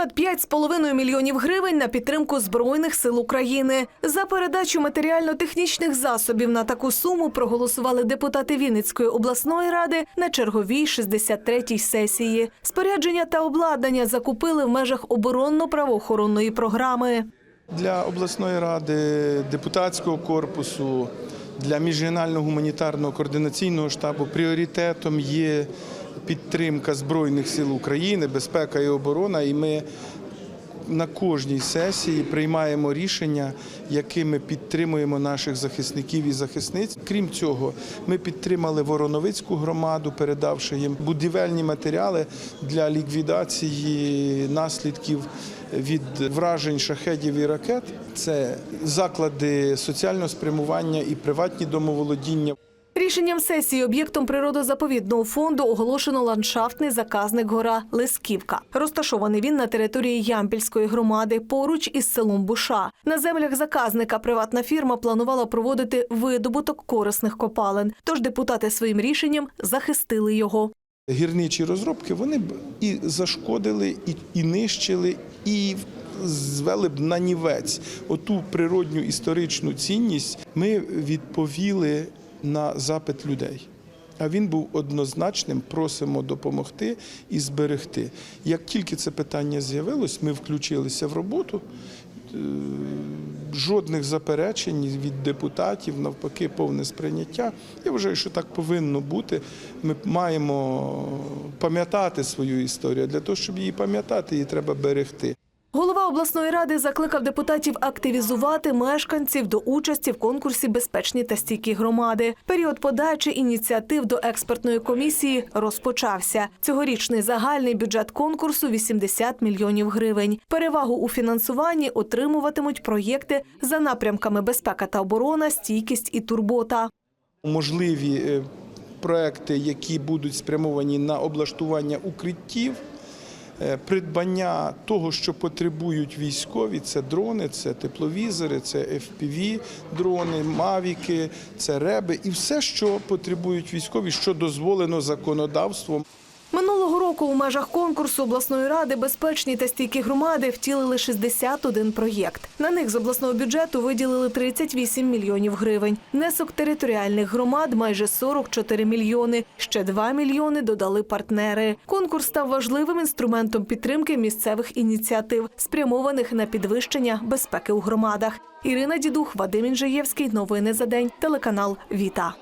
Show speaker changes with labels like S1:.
S1: Понад 5,5 мільйонів гривень на підтримку збройних сил України. За передачу матеріально-технічних засобів на таку суму проголосували депутати Вінницької обласної ради на черговій 63-й сесії. Спорядження та обладнання закупили в межах оборонно-правоохоронної програми.
S2: Для обласної ради, депутатського корпусу, для міжрегіонального гуманітарного координаційного штабу пріоритетом є підтримка Збройних сил України, безпека і оборона. І ми на кожній сесії приймаємо рішення, якими підтримуємо наших захисників і захисниць. Крім цього, ми підтримали Вороновицьку громаду, передавши їм будівельні матеріали для ліквідації наслідків від вражень шахедів і ракет. Це заклади соціального спрямування і приватні домоволодіння.
S1: Рішенням сесії об'єктом природозаповідного фонду оголошено ландшафтний заказник гора Лисківка. Розташований він на території Ямпільської громади поруч із селом Буша. На землях заказника приватна фірма планувала проводити видобуток корисних копалин. Тож депутати своїм рішенням захистили його.
S2: Гірничі розробки вони б і зашкодили, і, і нищили, і звели б на нівець оту природню історичну цінність. Ми відповіли на запит людей. А він був однозначним. Просимо допомогти і зберегти. Як тільки це питання з'явилось, ми включилися в роботу. Е, Жодних заперечень від депутатів, навпаки, повне сприйняття. Я вважаю, що так повинно бути. Ми маємо пам'ятати свою історію. Для того, щоб її пам'ятати, її треба берегти.
S1: Обласної ради закликав депутатів активізувати мешканців до участі в конкурсі Безпечні та стійкі громади. Період подачі ініціатив до експертної комісії розпочався. Цьогорічний загальний бюджет конкурсу 80 мільйонів гривень. Перевагу у фінансуванні отримуватимуть проєкти за напрямками безпека та оборона, стійкість і турбота.
S2: Можливі е, проекти, які будуть спрямовані на облаштування укриттів. Е, Придбання того, що потребують військові, це дрони, це тепловізори, це fpv дрони, мавіки, це реби і все, що потребують військові, що дозволено законодавством.
S1: Року у межах конкурсу обласної ради безпечні та стійкі громади втілили 61 проєкт. На них з обласного бюджету виділили 38 мільйонів гривень. Внесок територіальних громад майже 44 мільйони. Ще 2 мільйони додали партнери. Конкурс став важливим інструментом підтримки місцевих ініціатив, спрямованих на підвищення безпеки у громадах. Ірина Дідух, Вадим Інжиєвський. Новини за день. Телеканал Віта.